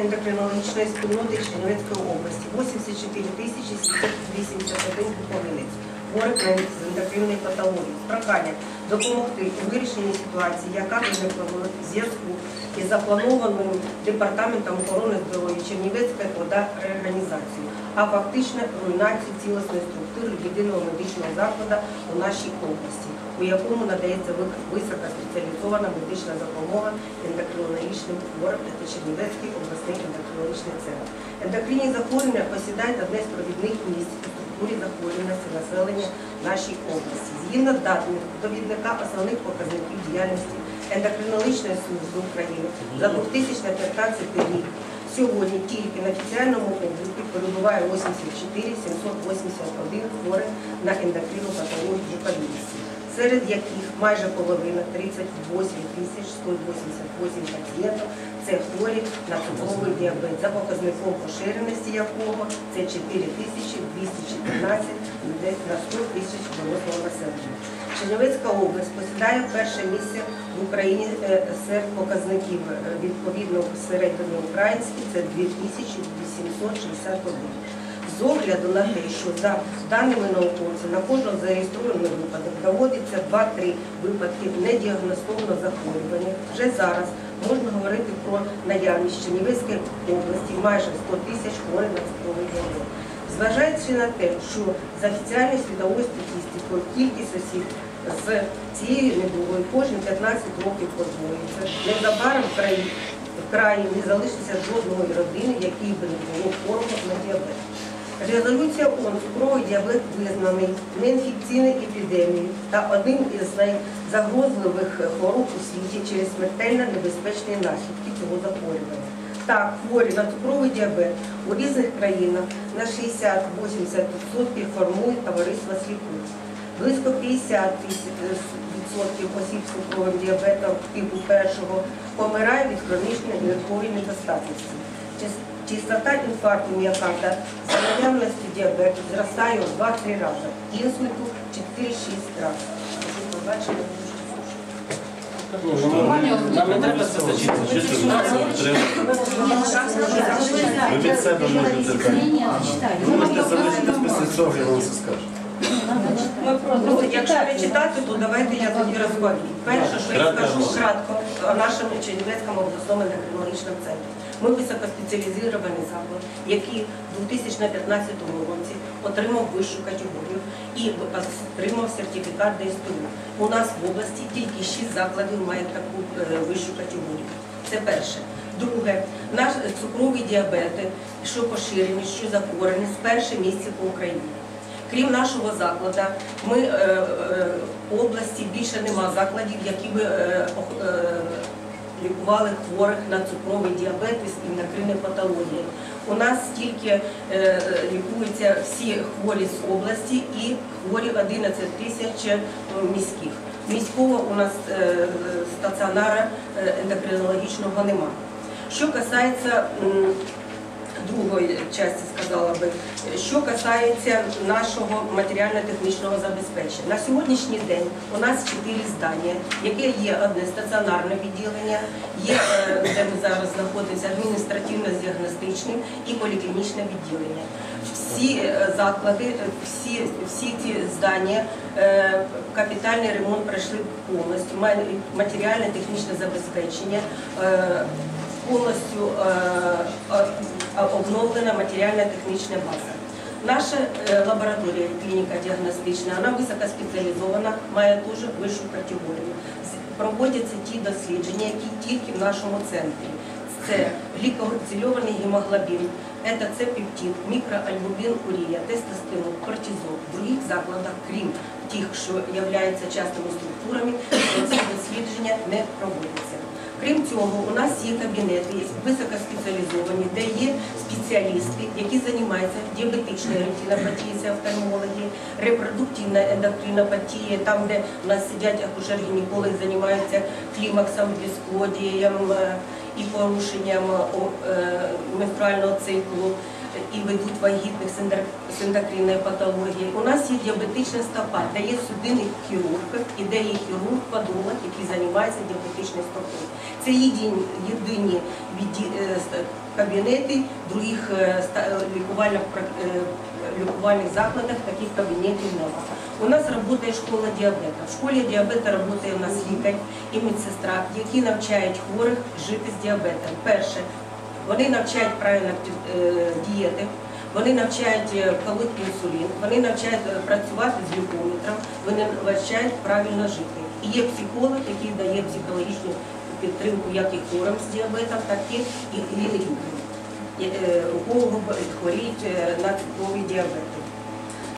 ендокринологічної спільноти Чернівецької області 84 тисячі 781 куховинець. Хворих на ендокринної патології. Прохання допомогти у вирішенні ситуації, яка виникла в зв'язку із запланованою департаментом охорони здоров'я Чернівецької ОДА реорганізацією, а фактично руйнацію цілісної структури єдиного медичного закладу у нашій області, у якому надається ви- високоспеціалізована медична допомога ендокринологічним хворим та Чернівецький обласний ендокринологічний центр. Ендокринні захворювання посідають одне з провідних місць у структурі захворюваності населення нашій області. Згідно даних довідника основних показників діяльності ендокринологічної служби України за 2015 рік Сьогодні тільки на офіційному обліку перебуває 84 781 хворих на ендокринну патологію комісії, серед яких майже половина 38 тисяч 188 пацієнтів це хворі на цукровий діабет, за показником поширеності якого це 4 тисячі 214 людей на 100 тисяч дорослого населення. Чернівецька область посідає перше місце в Україні е, серед показників е, відповідно середньоукраїнський це 2861. З огляду на те, що за даними науковців на кожного зареєстрованого випадок доводиться 2-3 випадки недіагностованого захворювання. Вже зараз можна говорити про наявність Чернівецької області майже 100 тисяч хворих на цукровий діабет. Зважаючи на те, що за офіціальною світовою статистикою кількість осіб з цією недугою кожні 15 років подвоюється, незабаром в краї, в краї не залишиться жодної родини, якій би не було хворого на діабет. Резолюція ООН цукровий діабет визнаний неінфекційною епідемією та одним із найзагрозливих хвороб у світі через смертельно небезпечні наслідки цього захворювання. Так, хворі на цукровий діабет у різних країнах на 60-80% формують товариство сліпих. Близько 50 відсотків осіб з цукровим діабетом типу першого помирає від хронічної ниркової недостатності. Частота инфаркта миокарда, заболеваемости диабет діабету зростає в 2-3 рази, инсульту 4-6 разів. Ви побачили, Нам не треба це зачитувати. Ви від себе можете так. Ви можете залишити цього, я вам це скажу. Ми просто, якщо не читати, то давайте я тоді розповім. Перше, що я скажу кратко о нашому Чернівецькому обласному ендокринологічному центрі. Ми високоспеціалізований заклад, який у 2015 році отримав вищу категорію і отримав сертифікат ДСТУ. У нас в області тільки 6 закладів мають таку е, вищу категорію. Це перше. Друге, наш цукровий діабет, що поширений, що захворюваний, з перше місце по Україні. Крім нашого закладу, ми е, е, в області більше нема закладів, які би е, лікували хворих на цукровий діабет і ендокринні патології. У нас тільки лікуються всі хворі з області і хворі 11 тисяч міських. Міського у нас стаціонара ендокринологічного немає. Що касається другої частини сказала би, що касається нашого матеріально-технічного забезпечення. На сьогоднішній день у нас чотири здання, яке є одне стаціонарне відділення, є, е, де ми зараз знаходимося, адміністративно-діагностичне і поліклінічне відділення. Всі е, заклади, е, всі, всі ці здання, капітальний ремонт пройшли повністю, ма- матеріально-технічне забезпечення. повністю обновлена матеріально-технічна база. Наша е, лабораторія, клініка діагностична, вона високоспеціалізована, має дуже вищу категорію. Проводяться ті дослідження, які тільки в нашому центрі. Це глікоцильований гемоглобін, це це пептид, мікроальбумін, урія, тестостерон, кортизол. В других закладах, крім тих, що являються частними структурами, ці дослідження не проводяться. Крім цього, у нас є кабінети високоспеціалізовані, де є спеціалісти, які займаються діабетичною ретинопатією, це офтальмологи, репродуктивна ендокринопатія, там, де у нас сидять акушер-гінекологи, займаються клімаксом, безплодієм е, і порушенням е, менструального циклу. І ведуть вагітних з ендокринною патологією. У нас є діабетична стопа, де є судинний хірург і де є хірург-подолог, який займається діабетичною стопою. Це єдині, е, кабінети других е, лікувальних, е, лікувальних закладах таких кабінетів немає. У нас працює школа діабета. В школі діабета працює у нас лікар і медсестра, які навчають хворих жити з діабетом. Перше, вони навчають правильно е, дієти, вони навчають е, колоти інсулін, вони навчають е, працювати з глюкометром, вони навчають правильно жити. І є психолог, який дає психологічну підтримку як і хворим з діабетом, так і, людям, у кого хворіють на цукровий діабет.